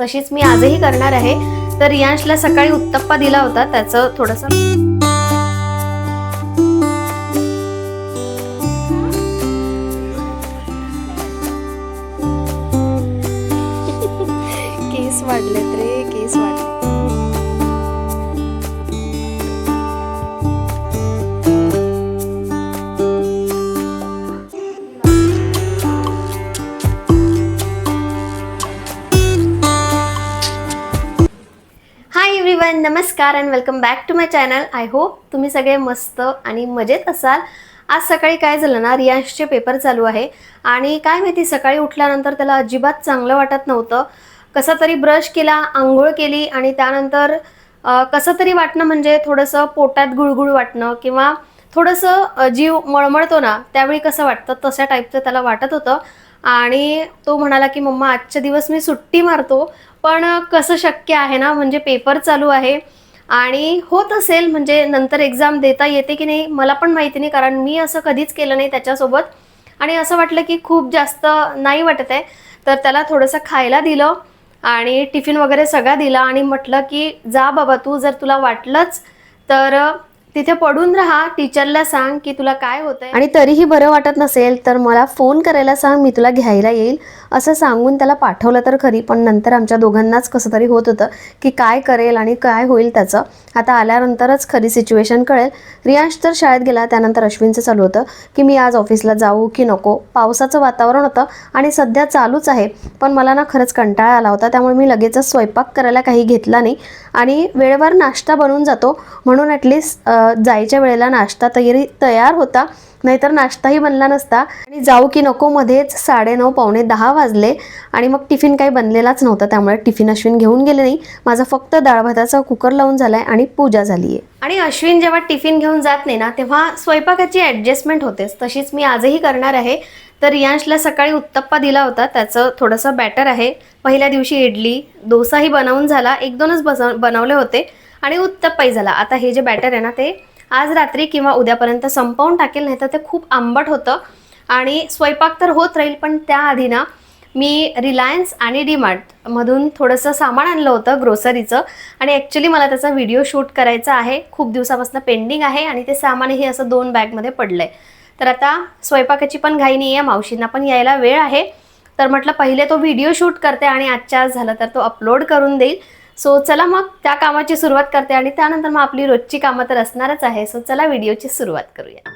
तशीच मी आजही करणार आहे. तर रियांशला सकाळी उत्तप्पा दिला होता त्याचं थोडंसं नमस्कार and welcome back to my channel I hope तुम्ही सगळे मस्त आणि मजेत असाल. आज सकाळी काय झालं ना रियांशचे पेपर चालू आहे. आणि काय माहिती सकाळी उठल्यानंतर त्याला अजिबात चांगलं वाटत नव्हतं. कसा तरी ब्रश केला आंघोळ केली आणि त्यानंतर कसं तरी वाटणं म्हणजे थोडंसं पोटात गुळगुळ वाटणं किंवा थोडंसं जीव मळमळतो ना त्यावेळी कसं वाटतं? तशा टाईपचं त्याला वाटत होतं. आणि तो म्हणाला की मम्मा आजच्या दिवस मी सुट्टी मारतो पण कसं शक्य आहे ना म्हणजे पेपर चालू आहे. आणि होत असेल म्हणजे नंतर एक्झाम देता येते की नाही मला पण माहिती नाही कारण मी असं कधीच केलं नाही त्याच्यासोबत. आणि असं वाटलं की खूप जास्त नाही वाटत आहे तर त्याला थोडंसं खायला दिलं आणि टिफिन वगैरे सगळा दिला आणि म्हटलं की जा बाबा तू जर तुला वाटलंच तर तिथे पडून राहा टीचरला सांग की तुला काय होतंय. आणि तरीही बरं वाटत नसेल तर मला फोन करायला सांग मी तुला घ्यायला येईल. असं सांगून त्याला पाठवलं तर खरी पण नंतर आमच्या दोघांनाच कसं तरी होत होतं की काय करेल आणि काय होईल त्याचं. आता आल्यानंतरच खरी सिच्युएशन कळेल. रियांश तर शाळेत गेला त्यानंतर अश्विनचं चालू होतं की मी आज ऑफिसला जाऊ की नको. पावसाचं वातावरण होतं आणि सध्या चालूच आहे. पण मला ना खरंच कंटाळा आला होता त्यामुळे मी लगेचच स्वयंपाक करायला काही घेतला नाही. आणि वेळेवर नाश्ता बनून जातो. म्हणून ॲटलिस्ट जायच्या वेळेला नाश्ता तयारी तयार होता. नाहीतर नाश्ताही बनला नसता. आणि जाऊ की नको मध्येच साडेनऊ पावणे दहा वाजले. आणि मग टिफिन काही बनलेलाच नव्हता. त्यामुळे टिफिन अश्विन घेऊन गेले नाही. माझा फक्त डाळ भाताचा कुकर लावून झालाय आणि पूजा झाली आहे आणि अश्विन जेव्हा टिफिन घेऊन जात नाही ना तेव्हा स्वयंपाकाची ॲडजस्टमेंट होतेच. तशीच मी आजही करणार आहे. तर रियांशला सकाळी उत्तप्पा दिला होता. त्याचं थोडंसं बॅटर आहे. पहिल्या दिवशी इडली डोसाही बनवून झाला. एक दोनच बस बनवले होते. आणि उत्तप्पाही झाला. आता हे जे बॅटर आहे ना ते आज रात्री किंवा उद्यापर्यंत संपवून टाकेल नाही तर ते खूप आंबट होतं. आणि स्वयंपाक तर होत राहील पण त्याआधी ना मी रिलायन्स आणि डीमार्ट मधून थोडंसं सामान आणलं होतं ग्रोसरीचं आणि ॲक्च्युली मला त्याचा व्हिडिओ शूट करायचा आहे. खूप दिवसापासून पेंडिंग आहे आणि ते सामानही असं दोन बॅगमध्ये पडलं आहे तर आता स्वयंपाकाची पण घाई नाही आहे मावशींना पण यायला वेळ आहे. तर म्हटलं पहिले तो व्हिडिओ शूट करते आणि आजच्या आज झालं तर तो अपलोड करून देईल. सो चला मग त्या कामाची सुरुवात करते आणि त्यानंतर मग आपली रोजची कामं तर असणारच आहे. सो चला व्हिडिओची सुरुवात करूया.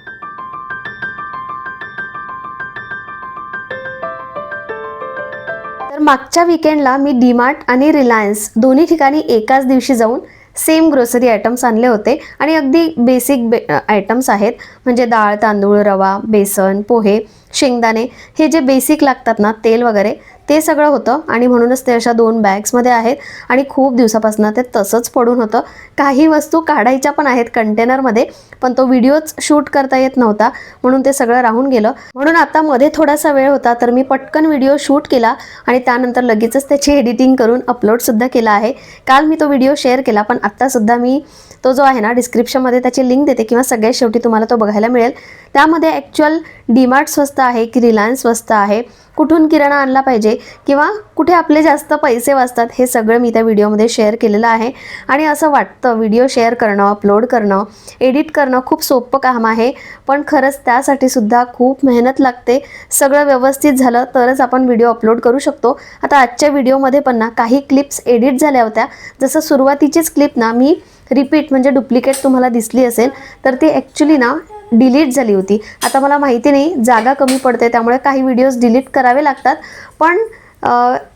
तर मागच्या विकेंडला मी डीमार्ट आणि रिलायन्स दोन्ही ठिकाणी एकाच दिवशी जाऊन सेम ग्रोसरी आयटम्स आणले होते. आणि अगदी बेसिक बे आयटम्स आहेत. म्हणजे डाळ तांदूळ रवा बेसन पोहे शेंगदाणे हे जे बेसिक लागतात ना तेल वगैरे ते सगळं होतं आणि म्हणूनच ते अशा दोन बॅग्समध्ये आहेत. आणि खूप दिवसापासून ते तसंच पडून होतं. काही वस्तू काढायच्या पण आहेत कंटेनरमध्ये पण तो व्हिडिओच शूट करता येत नव्हता. म्हणून ते सगळं राहून गेलं. म्हणून आता मध्ये थोडासा वेळ होता तर मी पटकन व्हिडिओ शूट केला आणि त्यानंतर लगेचच त्याची एडिटिंग करून अपलोडसुद्धा केला आहे. काल मी तो व्हिडिओ शेअर केला पण आत्तासुद्धा मी तो जो आहे ना डिस्क्रिप्शनमध्ये त्याची लिंक देते किंवा सगळ्यात शेवटी तुम्हाला तो बघायला मिळेल. त्यामध्ये ॲक्च्युअल डीमार्ट स्वस्त आहे की रिलायन्स स्वस्त आहे कुठून किराणा आणला पाहिजे किंवा कुठे आपले जास्त पैसे वाचतात हे सगळं मी त्या व्हिडिओमध्ये शेअर केलेलं आहे. आणि असं वाटतं व्हिडिओ शेअर करणं अपलोड करणं एडिट करणं खूप सोपं काम आहे. पण खरंच त्यासाठी सुद्धा खूप मेहनत लागते. सगळं व्यवस्थित झालं तरच आपण व्हिडिओ अपलोड करू शकतो. आता आजच्या व्हिडिओमध्ये पण ना काही क्लिप्स एडिट झाल्या होत्या. जसं सुरुवातीचीच क्लिप ना मी रिपीट म्हणजे डुप्लिकेट तुम्हाला दिसली असेल तर ती ॲक्च्युली ना डिलीट झाली होती. आता मला माहिती नाही जागा कमी पडते त्यामुळे काही व्हिडिओज डिलीट करावे लागतात. पण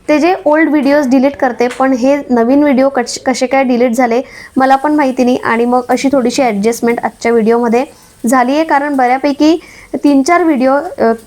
ते जे ओल्ड व्हिडिओज डिलीट करते पण हे नवीन व्हिडिओ कश कसे काय डिलीट झाले मला पण माहिती नाही. आणि मग अशी थोडीशी ॲडजस्टमेंट आजच्या व्हिडिओमध्ये झाली आहे. कारण बऱ्यापैकी तीन चार व्हिडिओ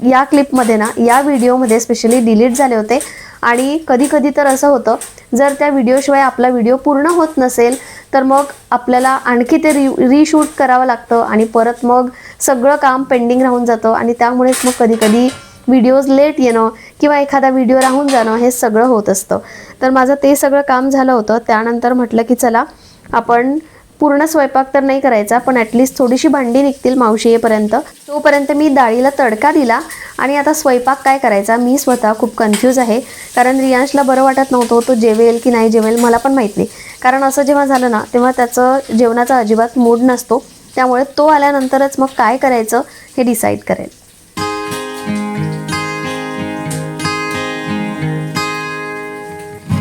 या क्लिपमध्ये ना या व्हिडिओमध्ये स्पेशली डिलीट झाले होते. आणि कधी कधी तर असं होतं जर त्या व्हिडिओशिवाय आपला व्हिडिओ पूर्ण होत नसेल तर मग आपल्याला आणखी ते री रिशूट करावं लागतं आणि परत मग सगळं काम पेंडिंग राहून जातं आणि त्यामुळेच मग कधीकधी व्हिडिओज लेट येणं किंवा एखादा व्हिडिओ राहून जाणं हे सगळं होत असतं. तर माझं ते सगळं काम झालं होतं. त्यानंतर म्हटलं की चला आपण पूर्ण स्वयंपाक तर नाही करायचा पण ॲटलिस्ट थोडीशी भांडी निघतील मावशी येईपर्यंत तोपर्यंत मी डाळीला तडका दिला आणि आता स्वयंपाक काय करायचा मी स्वतः खूप कन्फ्यूज आहे. कारण रियांशला बरं वाटत नव्हतं तो जेवेल की नाही जेवेल मला पण माहीत नाही. कारण असं जेव्हा झालं ना तेव्हा त्याचं जेवणाचा अजिबात मूड नसतो. त्यामुळे तो आल्यानंतरच मग काय करायचं हे डिसाईड करेल.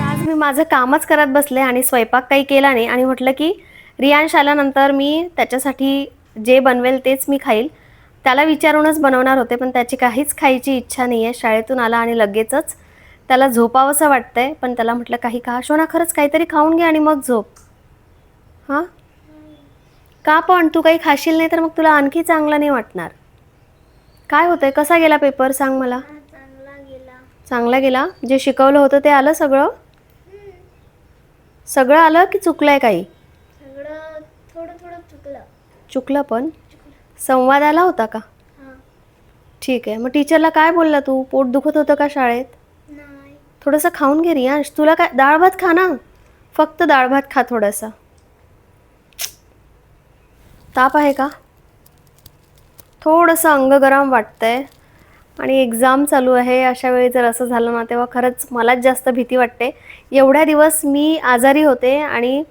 आज मी माझं कामच करत बसले आणि स्वयंपाक काही केला नाही आणि म्हटलं की रियांश आल्यानंतर मी त्याच्यासाठी जे बनवेल तेच मी खाईल. त्याला विचारूनच बनवणार होते पण त्याची काहीच खायची इच्छा नाही आहे शाळेतून आला आणि लगेचच त्याला झोपावंसं वाटतंय पण त्याला म्हटलं काही का शोना खरंच काहीतरी खाऊन घे आणि मग झोप. हां? का पण तू काही खाशील नाही तर मग तुला आणखी चांगलं नाही वाटणार. काय होतंय? कसा गेला पेपर? सांग मला. चांगला गेला. चांगला गेला? जे शिकवलं होतं ते आलं सगळं? सगळं आलं की चुकलंय काही? सगळं थोडं थोडं चुकलं. चुकलं पण? संवाद आला होता का? हां. ठीक आहे. मग टीचरला काय बोलला तू? पोट दुखत होतं का शाळेत? नाही. थोडंसं खाऊन घे रियांश. तुला काय डाळ भात खा ना. फक्त डाळ भात खा थोडासा. ताप आहे का? थोडंसं अंग गरम वाटतंय. आणि एक्झाम चालू आहे. अशा वेळी जर असं झालं ना तेव्हा खरंच मलाच जास्त भीती वाटते. एवढ्या दिवस मी आजारी होते आणि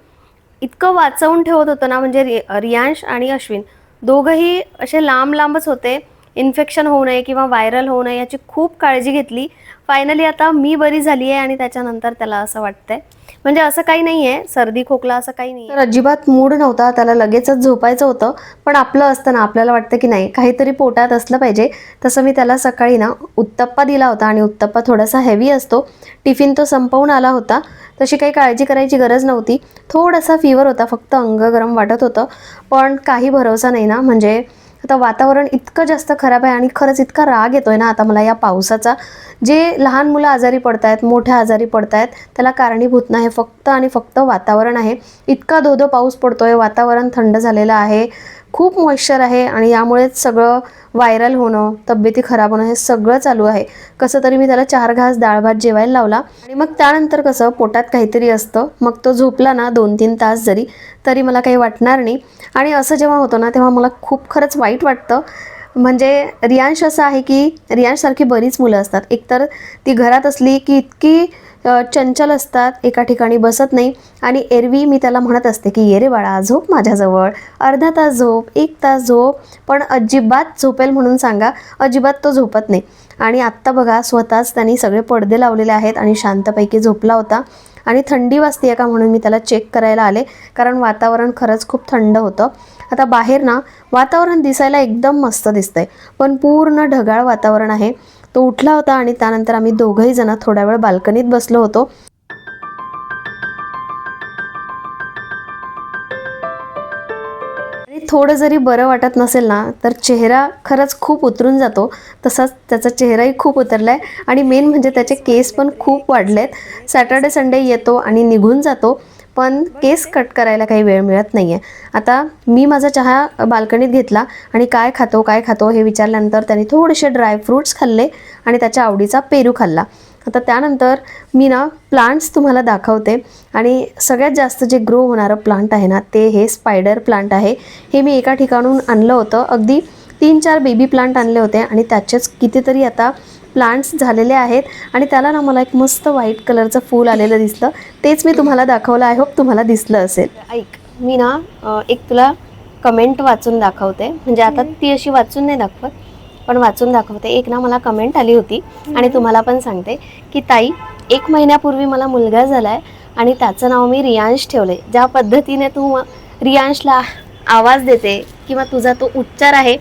इतकं वाचवून ठेवत होतं ना म्हणजे रि रियांश आणि अश्विन. दोघंही असे लांब लांबच होते. इन्फेक्शन होऊ नये किंवा व्हायरल होऊ नये याची खूप काळजी घेतली. फायनली आता मी बरी झाली आहे आणि त्याच्यानंतर त्याला असं वाटतंय. म्हणजे असं काही नाही आहे सर्दी खोकला असं काही नाही तर अजिबात मूड नव्हता. त्याला लगेचच झोपायचं होतं. पण आपलं असतं ना आपल्याला वाटतं की नाही काहीतरी पोटात असलं पाहिजे. तसं मी त्याला सकाळी ना उत्तप्पा दिला होता आणि उत्तप्पा थोडासा हेवी असतो. टिफिन तो संपवून आला होता. तशी काही काळजी करायची गरज नव्हती. थोडासा फिवर होता फक्त अंग गरम वाटत होतं. पण काही भरोसा नाही ना म्हणजे आता वातावरण इतकं जास्त खराब आहे आणि खरंच इतका राग येतोय ना आता मला या पावसाचा. जे लहान मुलं आजारी पडत आहेत मोठ्या आजारी पडत आहेत त्याला कारणीभूत नाही फक्त आणि फक्त वातावरण आहे. इतका धोधो पाऊस पडतोय वातावरण थंड झालेलं आहे. खूप मॉइश्चर आहे आणि यामुळेच सगळं व्हायरल होणं तब्येती खराब होणं हे सगळं चालू आहे. कसं तरी मी त्याला चार घास डाळ भात जेवायला लावला आणि मग त्यानंतर कसं पोटात काहीतरी असतं. मग तो झोपला ना दोन तीन तास जरी तरी मला काही वाटणार नाही. आणि असं जेव्हा होतं ना तेव्हा मला खूप खरंच वाईट वाटतं. म्हणजे रियांश असं आहे की रियांशसारखी बरीच मुलं असतात. एकतर ती घरात असली की इतकी चंचल असतात एका ठिकाणी बसत नाही. आणि एरवी मी त्याला म्हणत असते की ये रे बाळा झोप माझ्याजवळ. अर्धा तास झोप एक तास झोप. पण अजिबात झोपेल म्हणून सांगा अजिबात तो झोपत नाही. आणि आत्ता बघा स्वतःच त्यांनी सगळे पडदे लावलेले आहेत आणि शांतपैकी झोपला होता. आणि थंडी वाजते का म्हणून मी त्याला चेक करायला आले कारण वातावरण खरंच खूप थंड होतं. आता बाहेर ना वातावरण दिसायला एकदम मस्त दिसतंय. पण पूर्ण ढगाळ वातावरण आहे. तो उठला होता आणि त्यानंतर आम्ही दोघंही जण थोड्या वेळ बाल्कनीत बसलो होतो. आणि थोडं जरी बरं वाटत नसेल ना तर चेहरा खरंच खूप उतरून जातो. तसाच त्याचा चेहराही खूप उतरला आहे आणि मेन म्हणजे त्याचे केस पण खूप वाढले आहेत सॅटर्डे संडे येतो आणि निघून जातो. पण केस कट करायला काही वेळ मिळत नाही आहे आता मी माझा चहा बाल्कनीत घेतला आणि काय खातो काय खातो हे विचारल्यानंतर त्याने थोडेसे ड्रायफ्रूट्स खाल्ले आणि त्याच्या आवडीचा पेरू खाल्ला. आता त्यानंतर मी ना प्लांट्स तुम्हाला दाखवते आणि सगळ्यात जास्त जे ग्रो होणारं प्लांट आहे ना ते हे स्पायडर प्लांट आहे. हे मी एका ठिकाणून आणलं होतं. अगदी तीन चार बेबी प्लांट आणले होते आणि त्याचेच कितीतरी आता प्लांट्स झालेले आहेत आणि त्याला ना मला एक मस्त व्हाईट कलरचं फूल आलेलं दिसलं. तेच मी तुम्हाला दाखवलं. आय होप तुम्हाला दिसलं असेल. ऐक मी ना एक तुला कमेंट वाचून दाखवते. म्हणजे आता ती अशी वाचून नाही दाखवत पण वाचून दाखवते. एक ना मला कमेंट आली होती आणि तुम्हाला पण सांगते की ताई एक महिन्यापूर्वी मला मुलगा झाला आहे आणि त्याचं नाव मी रियांश ठेवले ज्या पद्धतीने तू रियांशला आवाज देते किंवा तुझा तो उच्चार आहे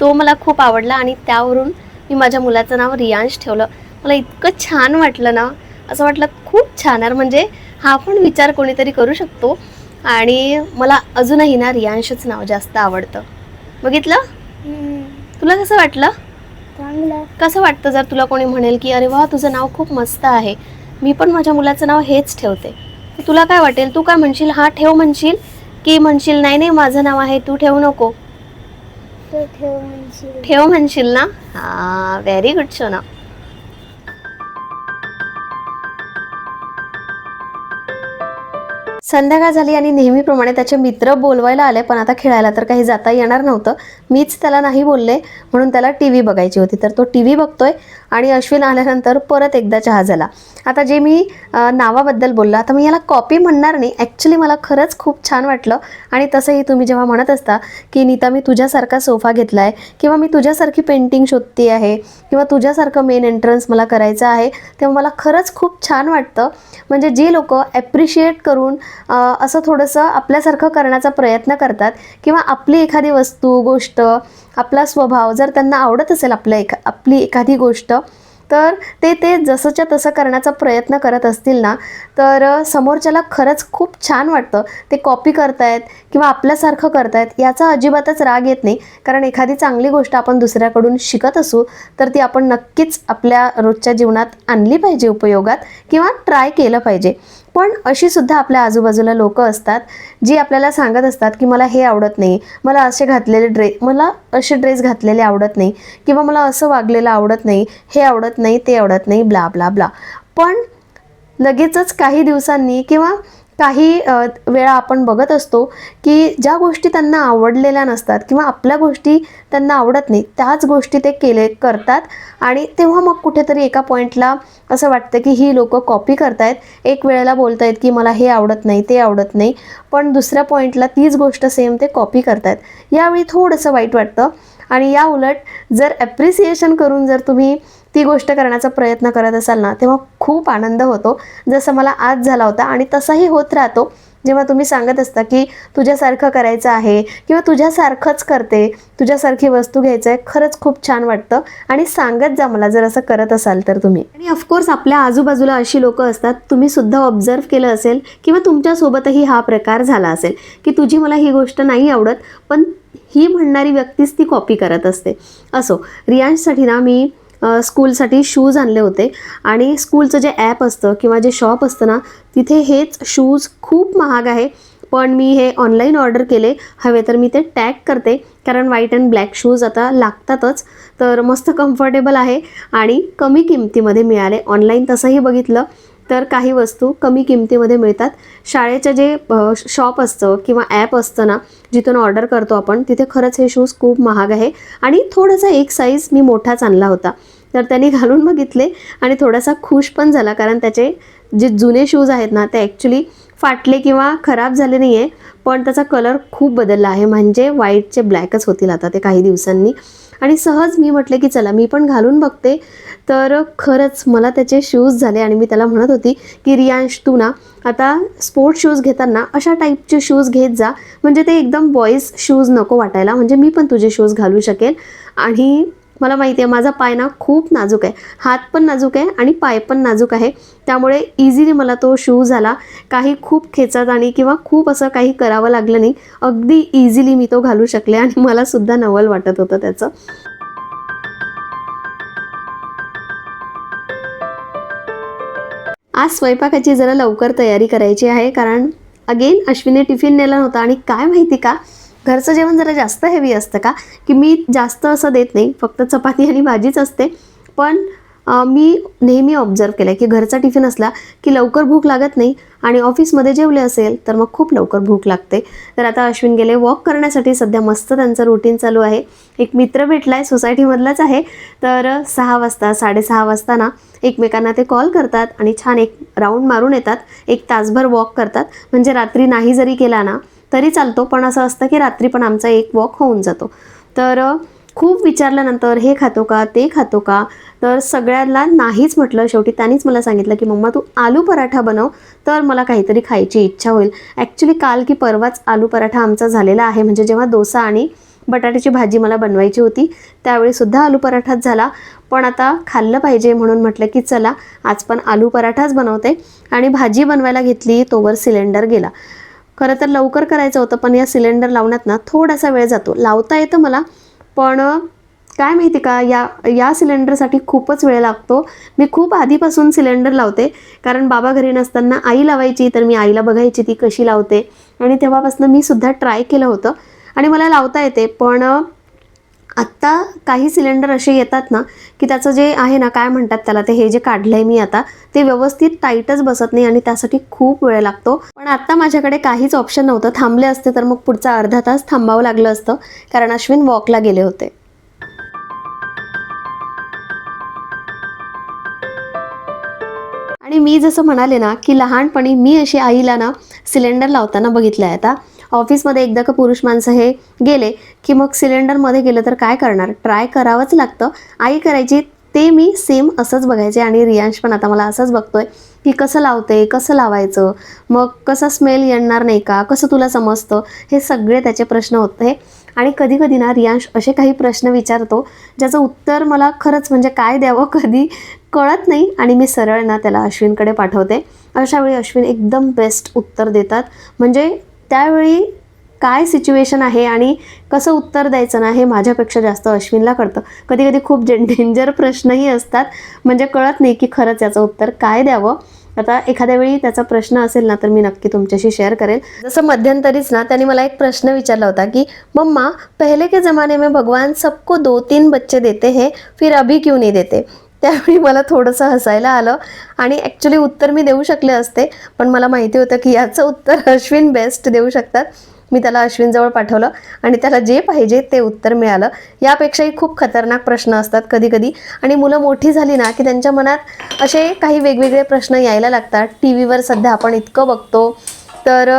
तो मला खूप आवडला आणि त्यावरून मी माझ्या मुलाचं नाव रियांश ठेवलं. मला इतकं छान वाटलं ना. असं वाटलं खूप छान आहे. म्हणजे हा पण विचार कोणीतरी करू शकतो. आणि मला अजूनही ना रियांशच नाव जास्त आवडतं. बघितलं? तुला कसं वाटलं? कसं वाटतं जर तुला कोणी म्हणेल की अरे वा तुझं नाव खूप मस्त आहे. मी पण माझ्या मुलाचं नाव हेच ठेवते. तुला काय वाटेल? तू काय म्हणशील? हा ठेव म्हणशील. की म्हणशील नाही नाही माझं नाव आहे तू ठेवू नको. तो ठेव म्हणशील ठेव म्हणशील ना हा व्हेरी गुड सोना संध्याकाळ झाली आणि नेहमीप्रमाणे त्याचे मित्र बोलवायला आले पण आता खेळायला तर काही जाता येणार नव्हतं. मीच त्याला नाही बोलले म्हणून त्याला टी व्ही बघायची होती. तर तो टी व्ही बघतोय आणि अश्विन आल्यानंतर परत एकदा चहा झाला. आता जे मी नावाबद्दल बोलला आता मी याला कॉपी म्हणणार नाही. ॲक्च्युली मला खरंच खूप छान वाटलं. आणि तसंही तुम्ही जेव्हा म्हणत असता की नीता मी तुझ्यासारखा सोफा घेतला आहे किंवा मी तुझ्यासारखी पेंटिंग शोधते आहे किंवा तुझ्यासारखं मेन एंट्रन्स मला करायचं आहे तेव्हा मला खरंच खूप छान वाटतं. म्हणजे जी लोक ॲप्रिशिएट करून असं थोडंसं आपल्यासारखं करण्याचा प्रयत्न करतात. किंवा आपली एखादी वस्तू गोष्ट आपला स्वभाव जर त्यांना आवडत असेल आपल्या एखा आपली एखादी गोष्ट तर ते ते जसंच्या तसं करण्याचा प्रयत्न करत असतील ना तर समोरच्याला खरंच खूप छान वाटतं. ते कॉपी करतायत किंवा आपल्यासारखं करतायत याचा अजिबातच राग येत नाही. कारण एखादी चांगली गोष्ट आपण दुसऱ्याकडून शिकत असू तर ती आपण नक्कीच आपल्या रोजच्या जीवनात आणली पाहिजे उपयोगात किंवा ट्राय केलं पाहिजे. पण अशी सुद्धा आपल्या आजूबाजूला लोक असतात जी आपल्याला सांगत असतात की मला हे आवडत नाही मला असे घातलेले ड्रे मला असे ड्रेस घातलेले आवडत नाही किंवा मला असं वागलेलं आवडत नाही हे आवडत नाही ते आवडत नाही ब्ला ब्ला ब्ला. पण लगेचच काही दिवसांनी किंवा काही वेळा आपण बघत असतो की ज्या गोष्टी त्यांना आवडलेल्या नसतात किंवा आपल्या गोष्टी त्यांना आवडत नाही त्याच गोष्टी ते केले करतात. आणि तेव्हा मग कुठेतरी एका पॉईंटला असं वाटतं की ही लोक कॉपी करतायत. एक वेळेला बोलतायत की मला हे आवडत नाही ते आवडत नाही. पण दुसऱ्या पॉईंटला तीच गोष्ट सेम ते कॉपी करतायत. यावेळी थोडंसं वाईट वाटतं. आणि या उलट जर ॲप्रिसिएशन करून जर तुम्ही ती गोष्ट करण्याचा प्रयत्न करत असाल ना तेव्हा खूप आनंद होतो. जसं मला आज झाला होता आणि तसाही होत राहतो. जेव्हा तुम्ही सांगत असता की तुझ्यासारखं करायचं आहे किंवा तुझ्यासारखंच करते तुझ्यासारखी वस्तू घ्यायचं आहे खरंच खूप छान वाटतं. आणि सांगत जा मला जर असं करत असाल तर तुम्ही. आणि ऑफकोर्स आपल्या आजूबाजूला अशी लोक असतात तुम्ही सुद्धा ऑब्झर्व केलं असेल किंवा तुमच्यासोबतही हा प्रकार झाला असेल की तुझी मला ही गोष्ट नाही आवडत पण ही म्हणणारी व्यक्तीच ती कॉपी करत असते. असो रियांशसाठी ना मी स्कूलसाठी शूज आणले होते. आणि स्कूलचं जे ॲप असतं किंवा जे शॉप असतं ना तिथे हेच शूज खूप महाग आहे. पण मी हे ऑनलाईन ऑर्डर केले. हवे तर मी ते टॅग करते. कारण व्हाईट अँड ब्लॅक शूज आता लागतातच. तर मस्त कम्फर्टेबल आहे. आणि कमी किमतीमध्ये मिळाले. ऑनलाईन तसंही बघितलं तर काही वस्तू कमी किमतीमध्ये मिळतात. शाळेचं जे शॉप असतं किंवा ॲप असतं ना जिथून ऑर्डर करतो आपण तिथे खरंच हे शूज खूप महाग आहे. आणि थोडासा एक साईज मी मोठाच आणला होता. तर त्यांनी घालून बघितले आणि थोडासा खुश पण झाला कारण त्याचे जे जुने शूज आहेत ना ते ॲक्च्युली फाटले किंवा खराब झाले नाही आहे पण त्याचा कलर खूप बदलला आहे. म्हणजे व्हाईटचे ब्लॅकच होतील आता ते काही दिवसांनी. आणि सहज मी म्हटले की चला मी पण घालून बघते. तर खरंच मला त्याचे शूज झाले आणि मी त्याला म्हणत होती की रियांश तू ना आता स्पोर्ट्स शूज घेताना अशा टाईपचे शूज घेत जा. म्हणजे ते एकदम बॉईज शूज नको वाटायला. म्हणजे मी पण तुझे शूज घालू शकेल. आणि मला माहिती आहे माझा पाय ना खूप नाजूक आहे. हात पण नाजूक आहे आणि पाय पण नाजूक आहे. त्यामुळे इझिली मला तो शू झाला. काही खूप खेचत आणि किंवा खूप असं काही करावं लागलं नाही. अगदी इझिली मी तो घालू शकले आणि मला सुद्धा नवल वाटत होतं त्याचं. आज स्वयंपाकाची जरा लवकर तयारी करायची आहे कारण अगेन अश्विनी टिफिन नेला नव्हता. आणि काय माहिती का? घरचं जेवण जरा जास्त हेवी असतं का? की मी जास्त असं देत नाही फक्त चपाती आणि भाजीच असते. पण मी नेहमी ऑब्झर्व केलं आहे की घरचा टिफिन असला की लवकर भूक लागत नाही आणि ऑफिसमध्ये जेवले असेल तर मग खूप लवकर भूक लागते. तर आता अश्विन गेले वॉक करण्यासाठी सध्या मस्त त्यांचं रुटीन चालू आहे. एक मित्र भेटला आहे सोसायटीमधलाच आहे. तर सहा वाजता साडेसहा वाजता ना एकमेकांना ते कॉल करतात आणि छान एक राऊंड मारून येतात. एक तासभर वॉक करतात. म्हणजे रात्री नाही जरी केला ना तरी चालतो पण असं असतं की रात्री पण आमचा एक वॉक होऊन जातो. तर खूप विचारल्यानंतर हे खातो का? ते खातो का? तर सगळ्यांना नाहीच म्हटलं. शेवटी त्यांनीच मला सांगितलं की मम्मा तू आलू पराठा बनव तर मला काहीतरी खायची इच्छा होईल. ॲक्च्युली काल की परवाच आलू पराठा आमचा झालेला आहे. म्हणजे जेव्हा डोसा आणि बटाट्याची भाजी मला बनवायची होती त्यावेळीसुद्धा आलू पराठाच झाला. पण आता खाल्लं पाहिजे म्हणून म्हटलं की चला आज पण आलू पराठाच बनवते. आणि भाजी बनवायला घेतली तोवर सिलेंडर गेला. खरं तर लवकर करायचं होतं पण या सिलेंडर लावण्यात ना थोडासा वेळ जातो. लावता येतं मला पण काय माहिती का या या सिलेंडरसाठी खूपच वेळ लागतो. मी खूप आधीपासून सिलेंडर लावते कारण बाबा घरी नसताना आई लावायची तर मी आईला बघायची ती कशी लावते. आणि तेव्हापासून मी सुद्धा ट्राय केलं होतं. आणि मला लावता येते पण आत्ता काही सिलेंडर असे येतात ना की त्याचं जे आहे ना काय म्हणतात त्याला ते हे जे काढलं आहे मी आता ते व्यवस्थित टाईटच बसत नाही आणि त्यासाठी खूप वेळ लागतो. पण आत्ता माझ्याकडे काहीच ऑप्शन नव्हतं. थांबले असते तर मग पुढचा अर्धा तास थांबावं लागलं असतं कारण अश्विन वॉकला गेले होते. आणि मी जसं म्हणाले ना की लहानपणी मी अशी आईला ना सिलेंडर लावताना बघितलं आहे आता. ऑफिसमध्ये एकदा का पुरुष माणसं हे गेले की मग सिलेंडरमध्ये गेलं तर काय करणार? ट्राय करावंच लागतं. आई करायची ते मी सेम असंच बघायचे आणि रियांश पण आता मला असंच बघतोय की कसं लावते कसं लावायचं मग कसा स्मेल येणार नाही का कसं तुला समजतं? हे सगळे त्याचे प्रश्न होते. आणि कधी कधी ना रियांश असे काही प्रश्न विचारतो ज्याचं उत्तर मला खरंच म्हणजे काय द्यावं कधी कळत नाही आणि मी सरळ ना त्याला अश्विनकडे पाठवते. अशा वेळी अश्विन एकदम बेस्ट उत्तर देतात. म्हणजे त्यावेळी काय सिच्युएशन आहे आणि कसं उत्तर द्यायचं ना हे माझ्यापेक्षा जास्त अश्विनला कळतं. कधी कधी खूप जे डेंजर प्रश्नही असतात. म्हणजे कळत नाही की खरंच याचं उत्तर काय द्यावं. आता एखाद्या वेळी त्याचा प्रश्न असेल ना तर मी नक्की तुमच्याशी शेअर करेल. जसं मध्यंतरीच ना त्यांनी मला एक प्रश्न विचारला होता की मम्मा पहले के ज़माने में भगवान सबको दो तीन बच्चे देते हैं फिर अभी क्यों नहीं देते? त्यावेळी मला थोडंसं हसायला आलं. आणि ॲक्च्युली उत्तर मी देऊ शकले असते पण मला माहिती होतं की याचं उत्तर अश्विन बेस्ट देऊ शकतात. मी त्याला अश्विनजवळ पाठवलं आणि त्याला जे पाहिजे ते उत्तर मिळालं. यापेक्षाही खूप खतरनाक प्रश्न असतात कधी कधी आणि मुलं मोठी झाली ना की त्यांच्या मनात असे काही वेगवेगळे प्रश्न यायला लागतात. टी व्हीवर सध्या आपण इतकं बघतो. तर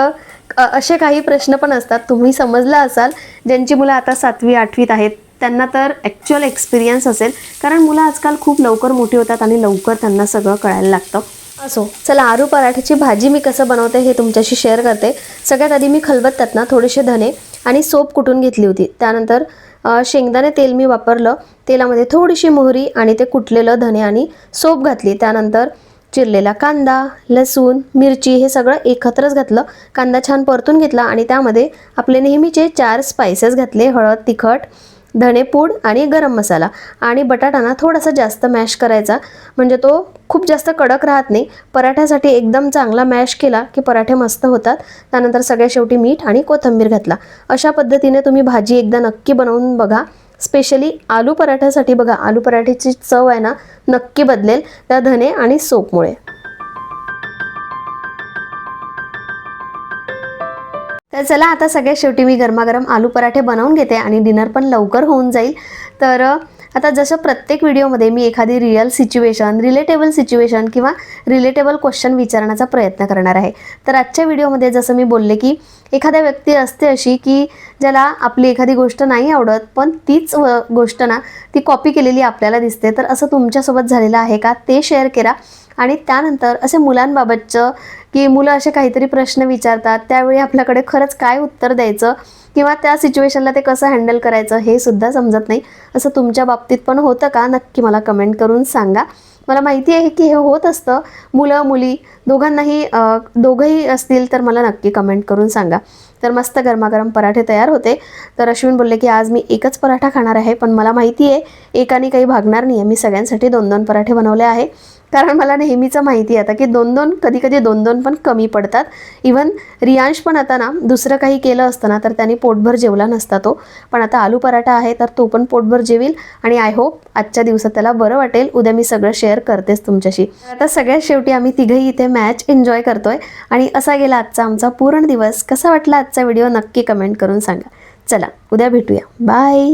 असे काही प्रश्न पण असतात. तुम्ही समजला असाल. ज्यांची मुलं आता सातवी आठवीत आहेत त्यांना तर ॲक्च्युअल एक्सपिरियन्स असेल. कारण मुलं आजकाल खूप लवकर मोठी होतात आणि लवकर त्यांना सगळं कळायला लागतं. असो चला आरू पराठ्याची भाजी मी कसं बनवते हे तुमच्याशी शेअर करते. सगळ्यात आधी मी खलबत्त्यात ना थोडेसे धने आणि सोप कुटून घेतली होती. त्यानंतर शेंगदाणे तेल मी वापरलं. तेलामध्ये थोडीशी मोहरी आणि ते कुटलेलं धने आणि सोप घातली. त्यानंतर चिरलेला कांदा लसूण मिरची हे सगळं एकत्रच घातलं. कांदा छान परतून घेतला आणि त्यामध्ये आपले नेहमीचे चार स्पायसेस घातले. हळद तिखट धणेपूड आणि गरम मसाला आणि बटाटा ना थोडासा जास्त मॅश करायचा. म्हणजे तो खूप जास्त कडक राहत नाही. पराठ्यासाठी एकदम चांगला मॅश केला की पराठे मस्त होतात. त्यानंतर सगळ्या शेवटी मीठ आणि कोथिंबीर घातला. अशा पद्धतीने तुम्ही भाजी एकदा नक्की बनवून बघा. स्पेशली आलू पराठ्यासाठी बघा. आलू पराठ्याची चव आहे ना नक्की बदलेल. त्या धने आणि सोपमुळे तर चला आता सगळ्यात शेवटी मी गरमागरम आलू पराठे बनवून घेते आणि डिनर पण लवकर होऊन जाईल. तर आता जसं प्रत्येक व्हिडिओमध्ये मी एखादी रिअल सिच्युएशन रिलेटेबल सिच्युएशन किंवा रिलेटेबल क्वेश्चन विचारण्याचा प्रयत्न करणार आहे. तर आजच्या व्हिडिओमध्ये जसं मी बोलले की एखाद्या व्यक्ती असते अशी की ज्याला आपली एखादी गोष्ट नाही आवडत पण तीच गोष्ट ना ती कॉपी केलेली आपल्याला दिसते तर असं तुमच्यासोबत झालेलं आहे का? ते शेअर करा आणि त्यानंतर असे मुलांबाबतचं की मुलं असे काहीतरी प्रश्न विचारतात त्यावेळी आपल्याकडे खरंच काय उत्तर द्यायचं किंवा त्या सिच्युएशनला ते कसं हँडल करायचं हे सुद्धा समजत नाही. असं तुमच्या बाबतीत पण होतं का? नक्की मला कमेंट करून सांगा. मला माहिती आहे की हे होत असतं. मुलं मुली दोघांनाही दोघंही असतील तर मला नक्की कमेंट करून सांगा. तर मस्त गरमागरम पराठे तयार होते. तर अश्विन बोलले की आज मी एकच पराठा खाणार आहे पण मला माहिती आहे एकाने काही भागणार नाही आहे मी सगळ्यांसाठी दोन दोन पराठे बनवले आहे. कारण मला नेहमीचं माहिती आहे आता की दोन दोन कधी कधी दोन दोन पण कमी पडतात. इवन रियांश पण आता ना दुसरं काही केलं असतं ना तर त्याने पोटभर जेवला नसता तो. पण आता आलू पराठा आहे तर तो पण पोटभर जेवील. आणि आय होप आजच्या दिवसात त्याला बरं वाटेल. उद्या मी सगळं शेअर करतेच तुमच्याशी. आता सगळ्यात शेवटी आम्ही तिघही इथे मॅच एन्जॉय करतोय. आणि असा गेला आजचा आमचा पूर्ण दिवस. कसा वाटला आजचा व्हिडिओ नक्की कमेंट करून सांगा. चला उद्या भेटूया. बाय